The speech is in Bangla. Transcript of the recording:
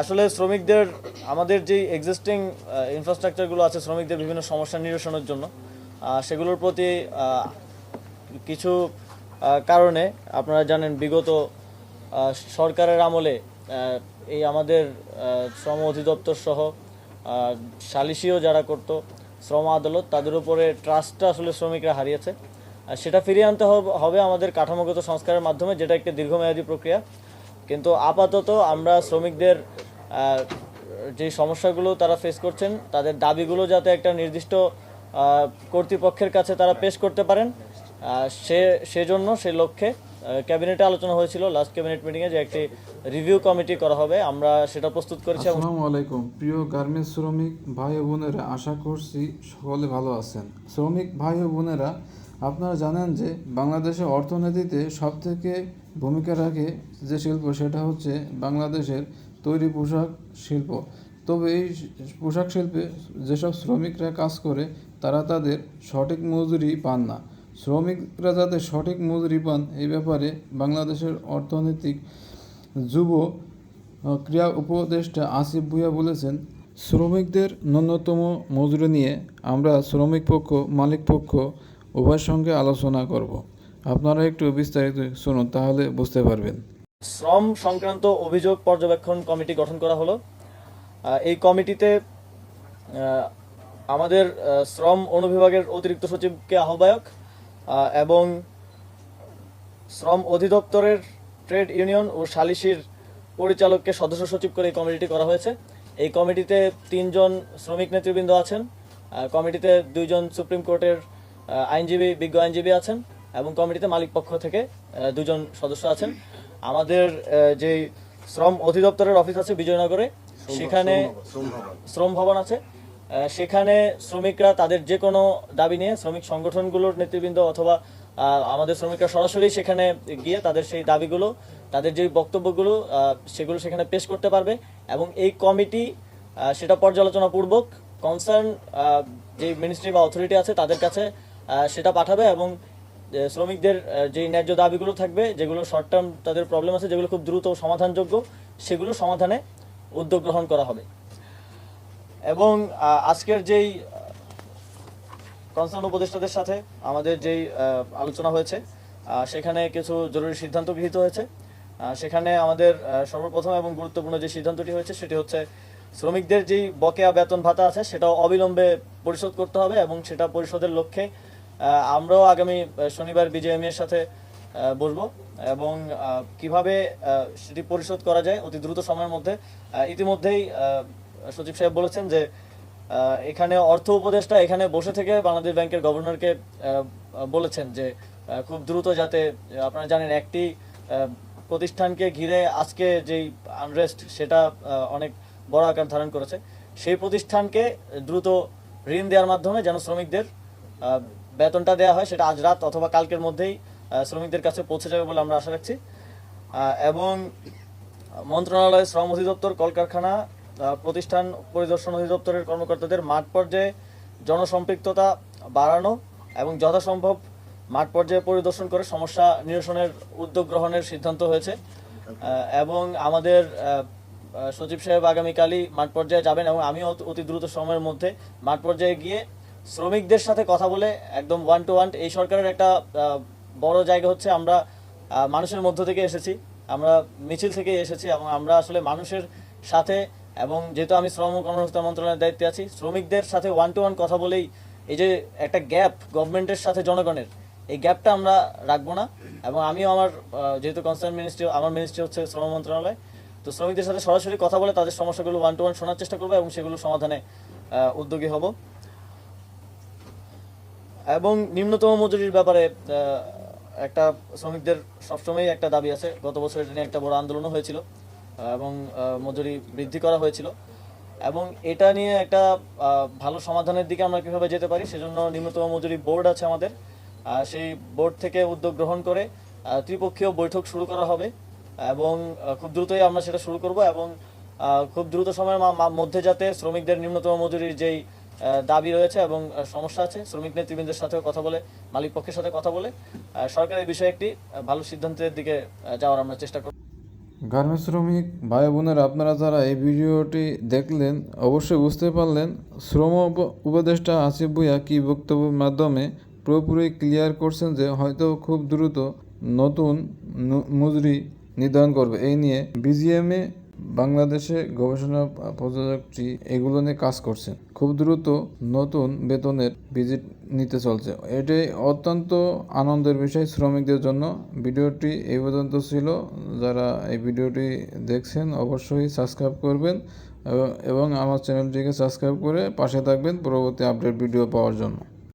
আসলে শ্রমিকদের, আমাদের যে এক্সিস্টিং ইনফ্রাস্ট্রাকচারগুলো আছে শ্রমিকদের বিভিন্ন সমস্যা নিরসনের জন্য সেগুলোর প্রতি কিছু কারণে আপনারা জানেন বিগত সরকারের আমলে এই আমাদের শ্রম অধিদপ্তর সহ সালিশিও যারা করত, শ্রম আদালত, তাদের উপরে ট্রাস্টটা আসলে শ্রমিকরা হারিয়েছে। সেটা ফিরিয়ে আনতে হবে আমাদের কাঠামোগত সংস্কারের মাধ্যমে, যেটা একটি দীর্ঘমেয়াদী প্রক্রিয়া। কিন্তু আপাতত আমরা শ্রমিকদের যে সমস্যাগুলো তারা ফেস করছেন, তাদের দাবিগুলো যাতে একটা নির্দিষ্ট কর্তৃপক্ষের কাছে তারা পেশ করতে পারেন। সে, সেজন্য, সে লক্ষ্যে ক্যাবিনেটে আলোচনা হয়েছিল। লাস্ট ক্যাবিনেট মিটিংয়ে যে একটি রিভিউ কমিটি করা হবে, আমরা সেটা প্রস্তুত করেছি আসসালামু আলাইকুম। প্রিয় গার্মেন্টস শ্রমিক ভাই ও বোনেরা, আশা করছি সকলে ভালো আছেন। শ্রমিক ভাই ও বোনেরা, আপনারা জানেন যে বাংলাদেশের অর্থনীতিতে সবথেকে ভূমিকা রাখে যে শিল্প, সেটা হচ্ছে বাংলাদেশের তৈরি পোশাক শিল্প। তবে এই পোশাক শিল্পে যেসব শ্রমিকরা কাজ করে, তারা তাদের সঠিক মজুরি পান না। শ্রমিকরা যাতে সঠিক মজুরি পান এই ব্যাপারে বাংলাদেশের অর্থনৈতিক যুব ক্রিয়া উপদেষ্টা আসিফ ভুইয়া বলেছেন, শ্রমিকদের ন্যূনতম মজুরি নিয়ে আমরা শ্রমিক পক্ষ, মালিক পক্ষ, উভয়ের সঙ্গে আলোচনা করব। আপনারা একটু বিস্তারিত শুনুন, তাহলে বুঝতে পারবেন। শ্রম সংক্রান্ত অভিযোগ পর্যবেক্ষণ কমিটি গঠন করা হলো। এই কমিটিতে আমাদের শ্রম অনুবিভাগের অতিরিক্ত সচিবকে আহ্বায়ক এবং শ্রম অধিদপ্তরের ট্রেড ইউনিয়ন ও সালিসির পরিচালককে সদস্য সচিব করে এই কমিটিটি করা হয়েছে। এই কমিটিতে তিনজন শ্রমিক নেতৃবৃন্দ আছেন কমিটিতে দুইজন সুপ্রিম কোর্টের আইনজীবী, বিজ্ঞ আইনজীবী আছেন। এবং কমিটিতে মালিক পক্ষ থেকে দুজন সদস্য আছেন। আমাদের যে শ্রম অধিদপ্তরের অফিস আছে বিজয়নগরে সেখানে শ্রম ভবন আছে। সেখানে শ্রমিকরা তাদের যে কোনো দাবি নিয়ে শ্রমিক সংগঠনগুলোর নেতৃবৃন্দ অথবা আমাদের শ্রমিকরা সরাসরি সেখানে গিয়ে তাদের সেই দাবিগুলো তাদের যে বক্তব্যগুলো সেগুলো সেখানে পেশ করতে পারবে এবং এই কমিটি সেটা পর্যালোচনা পূর্বক কনসার্ন যে মিনিস্ট্রি বা অথরিটি আছে তাদের কাছে সেটা পাঠাবে এবং শ্রমিকদের যে ন্যায্য দাবিগুলো থাকবে, যেগুলো শর্ট টার্ম তাদের প্রবলেম আছে, যেগুলো খুব দ্রুত সমাধানযোগ্য, সেগুলো সমাধানে উদ্যোগ গ্রহণ করা হবে। এবং আজকের যেই কনসার্ন উপদেষ্টাদের সাথে আমাদের যেই আলোচনা হয়েছে সেখানে কিছু জরুরি সিদ্ধান্ত গৃহীত হয়েছে। সেখানে আমাদের সর্বপ্রথম এবং গুরুত্বপূর্ণ যে সিদ্ধান্তটি হয়েছে, সেটি হচ্ছে শ্রমিকদের যেই বকেয়া বেতন ভাতা আছে, সেটাও অবিলম্বে পরিশোধ করতে হবে এবং সেটা পরিশোধের লক্ষ্যে আমরাও আগামী শনিবার বিজেএমই এর সাথে বসবো। এবং কীভাবে সেটি পরিশোধ করা যায় অতি দ্রুত সময়ের মধ্যে ইতিমধ্যেই সচিব সাহেব বলেছেন যে এখানে অর্থ উপদেষ্টা এখানে বসে থেকে বাংলাদেশ ব্যাংকের গভর্নরকে বলেছেন যে খুব দ্রুত যাতে আপনারা জানেন একটি প্রতিষ্ঠানকে ঘিরে আজকে যেই আনরেস্ট, সেটা অনেক বড় আকার ধারণ করেছে। সেই প্রতিষ্ঠানকে দ্রুত ঋণ দেওয়ার মাধ্যমে যেন শ্রমিকদের বেতনটা দেওয়া হয়, সেটা আজ রাত অথবা কালকের মধ্যেই শ্রমিকদের কাছে পৌঁছে যাবে বলে আমরা আশা রাখছি। এবং মন্ত্রণালয় শ্রম অধিদপ্তর, কলকারখানা প্রতিষ্ঠান পরিদর্শন অধিদপ্তরের কর্মকর্তাদের মাঠ পর্যায়ে জনসম্পৃক্ততা বাড়ানো এবং যথাসম্ভব মাঠ পর্যায়ে পরিদর্শন করে সমস্যা নিরসনের উদ্যোগ গ্রহণের সিদ্ধান্ত হয়েছে। এবং আমাদের সচিব সাহেব আগামীকালই মাঠ পর্যায়ে যাবেন এবং আমিও অতি দ্রুত সময়ের মধ্যে মাঠ পর্যায়ে গিয়ে শ্রমিকদের সাথে কথা বলে একদম ওয়ান টু ওয়ান এই সরকারের একটা বড় জায়গা হচ্ছে আমরা মানুষের মধ্য থেকে এসেছি, আমরা মিছিল থেকে এসেছি এবং আমরা আসলে মানুষের সাথে এবং যেহেতু আমি শ্রম কর্মসংস্থান মন্ত্রণালয়ের দায়িত্বে আছি, শ্রমিকদের সাথে ওয়ান টু ওয়ান কথা বলেই এই যে একটা গ্যাপ গভর্নমেন্টের সাথে জনগণের, এই গ্যাপটা আমরা রাখব না এবং আমিও আমার যেহেতু কনসার্ন মিনিস্ট্রি আমার মিনিস্ট্রি হচ্ছে শ্রম মন্ত্রণালয়, তো শ্রমিকদের সাথে সরাসরি কথা বলে তাদের সমস্যাগুলো ওয়ান টু ওয়ান শোনার চেষ্টা করব এবং সেগুলো সমাধানে উদ্যোগী হব। এবং নিম্নতম মজুরির ব্যাপারে একটা শ্রমিকদের সবসময়ই একটা দাবি আছে। গত বছর এটা নিয়ে একটা বড় আন্দোলনও হয়েছিল এবং মজুরি বৃদ্ধি করা হয়েছিল। এবং এটা নিয়ে একটা ভালো সমাধানের দিকে আমরা কীভাবে যেতে পারি, সেজন্য নিম্নতম মজুরি বোর্ড আছে আমাদের। সেই বোর্ড থেকে উদ্যোগ গ্রহণ করে ত্রিপক্ষীয় বৈঠক শুরু করা হবে। এবং খুব দ্রুতই আমরা সেটা শুরু করব এবং খুব দ্রুত সময়ের মধ্যে যাতে শ্রমিকদের নিম্নতম মজুরির যেই দাবি রয়েছে এবং সমস্যা আছে। শ্রমিক নেতৃবৃন্দের সাথে কথা বলে মালিক পক্ষের সাথে কথা বলে। আহ, সরকার এই বিষয়ে একটি ভালো সিদ্ধান্তের দিকে যাওয়ার আমরা চেষ্টা করব। গার্মেন্টস শ্রমিক ভাই বোনেরা আপনারা যারা এই ভিডিওটি দেখলেন অবশ্যই বুঝতে পারলেন শ্রম উপদেষ্টা আসিফ ভুইয়া কি বক্তব্যের মাধ্যমে পুরোপুরি ক্লিয়ার করছেন যে হয়তো খুব দ্রুত নতুন মজুরি নির্ধারণ করবে। এই নিয়ে বিজিএমএ বাংলাদেশে গবেষণা প্রযোজকটি এগুলো নিয়ে কাজ করছেন খুব দ্রুত নতুন বেতনের ভিজিট নিতে চলছে। এটাই অত্যন্ত আনন্দের বিষয় শ্রমিকদের জন্য। ভিডিওটি এই পর্যন্ত ছিল। যারা এই ভিডিওটি দেখছেন, অবশ্যই সাবস্ক্রাইব করবেন এবং আমার চ্যানেলটিকে সাবস্ক্রাইব করে পাশে থাকবেন পরবর্তী আপডেট ভিডিও পাওয়ার জন্য।